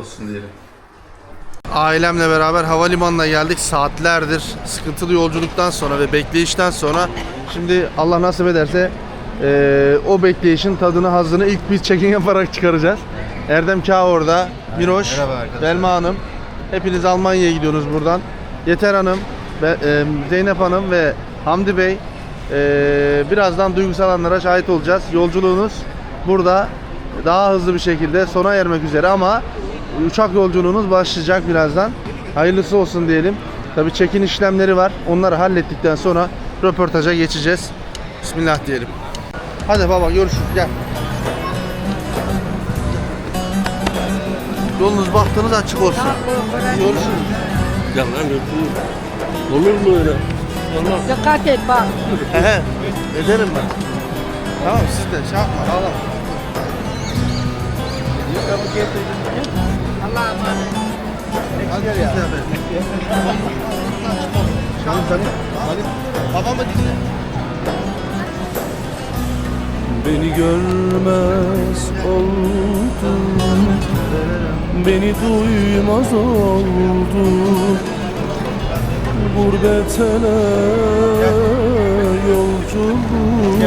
olsun diyelim. Ailemle beraber havalimanına geldik. Saatlerdir sıkıntılı yolculuktan sonra ve bekleyişten sonra şimdi Allah nasip ederse eee, o bekleyişin tadını hazını ilk biz check-in yaparak çıkaracağız. Erdem Kağ orada, Miroş, Merhaba arkadaşlar. Belma Hanım. Hepiniz Almanya'ya gidiyorsunuz buradan. Yeter Hanım, Be- eee, Zeynep Hanım ve Hamdi Bey eee, birazdan duygusal anlara şahit olacağız. Yolculuğunuz burada daha hızlı bir şekilde sona ermek üzere ama uçak yolculuğunuz başlayacak birazdan. Hayırlısı olsun diyelim. Tabii çekin işlemleri var. Onları hallettikten sonra röportaja geçeceğiz. Bismillah diyelim. Hadi baba görüşürüz gel. Yolunuz baktığınız açık olsun. Görüşürüz. Ya lan öpeyim. Olur mu öyle? Olmaz. Dikkat et bak. Ehe, ederim ben. Tamam siz de şey yapma ağlama. Allah'a emanet. Hadi gel ya. Canım canım. Hadi. Babamı dinle. Beni görmez oldu Beni duymaz oldu Gurbetele yolculuk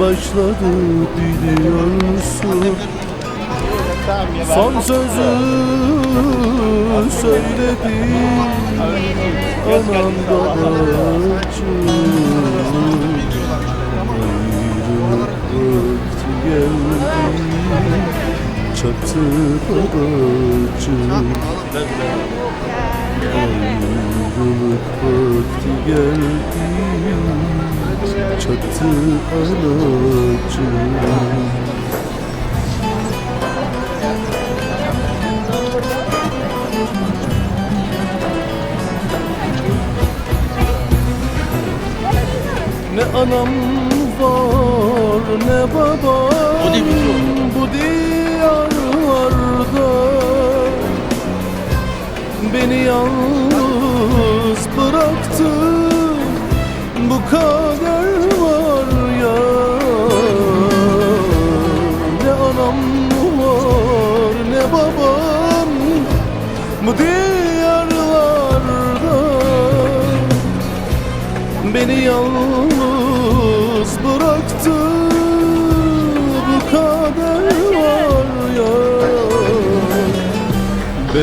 Başladı biliyorsun Son sözü söyledim Anam babacığım vakti geldi. Çatı babacığım Ayrılık vakti geldi. Çatı anacığım Ne anam var ne babam O değil, bitiyor. Bu diyarlarda Beni yalnız bıraktı Bu kader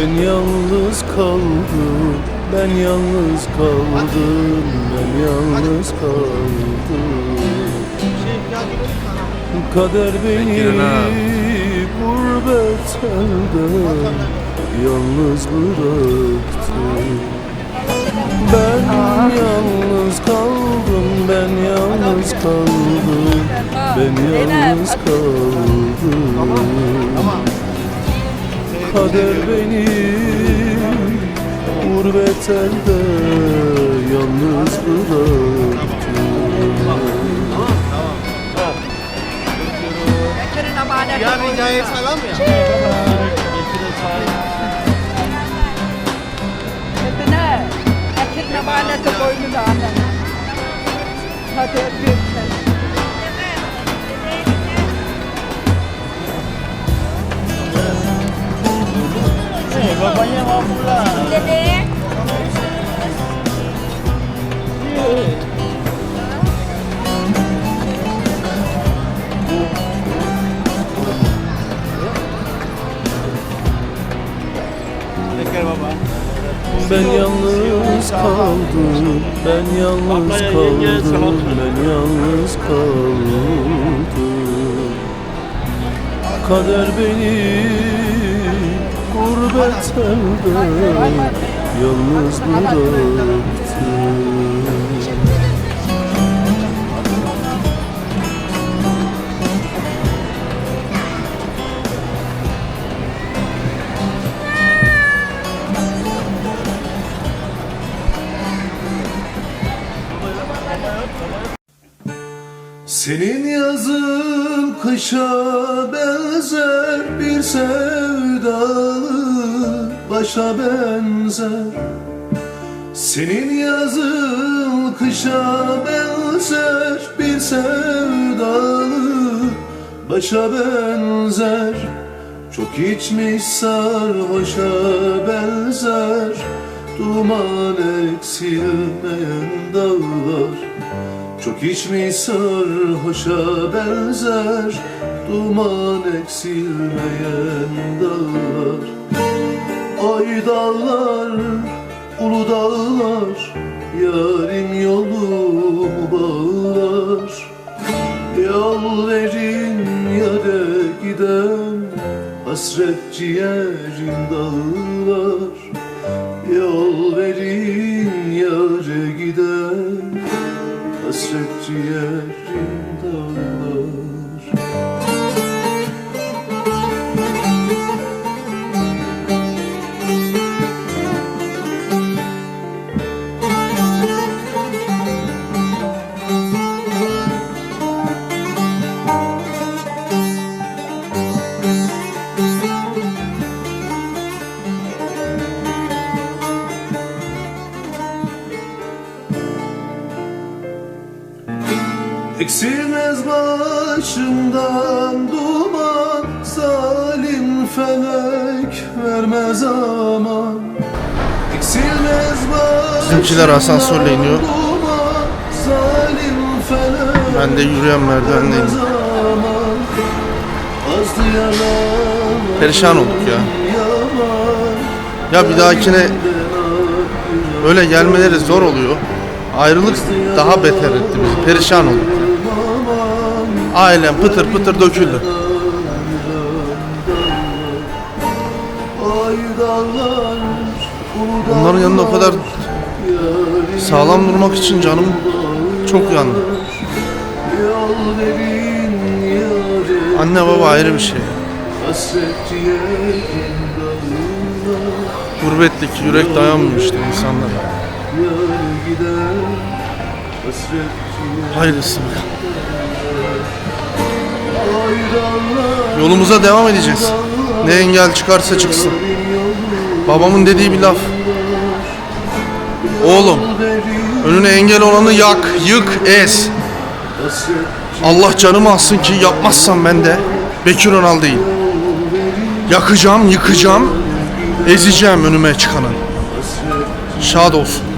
Ben yalnız kaldım Ben yalnız kaldım Ben yalnız kaldım. Kader beni gurbet elde Yalnız bıraktı. Ben yalnız kaldım, ben yalnız kaldım, ben yalnız kaldım. Kader beni gurbet elde yalnız bıraktı. Ya bir boynuna. selam ya. Bedine. Bekir'in amaneti boynuna anam. Hadi öpeyim Ben yalnız kaldım, ben yalnız kaldım, ben yalnız kaldım. Kader beni gurbet elde yalnız bıraktı. Senin yazın kışa benzer bir sevdalı başa benzer. Senin yazın kışa benzer bir sevdalı başa benzer. Çok içmiş sarhoşa benzer Duman eksilmeyen dağlar Çok içmiş sarhoşa benzer. Duman eksilmeyen dağlar. Ay dağlar, ulu dağlar. Yarim yolumu bağlar. Yol verin yare giden Hasret ciğerim dağlar. Yol verin Hasret ciğerim dağlar Eksilmez başımdan duman Zalim felek vermez aman Eksilmez başımdan Bizimkiler asansörle iniyor. Ben de yürüyen merdivendeyim. Perişan olduk ya. Ya bir dahakine öyle gelmeleri zor oluyor. Ayrılık daha beter etti bizi. Perişan olduk. Ailem pıtır pıtır döküldü. Onların yanında o kadar sağlam durmak için canım çok yandı. Anne baba ayrı bir şey. Gurbetlik yürek dayanmıyor işte insanlara. Hayırlısı. Yolumuza devam edeceğiz. Ne engel çıkarsa çıksın. Babamın dediği bir laf. Oğlum, önüne engel olanı yak, yık, ez. Allah canımı alsın ki yapmazsam ben de Bekir Önal değil. Yakacağım, yıkacağım, ezeceğim önüme çıkanı. Şad olsun.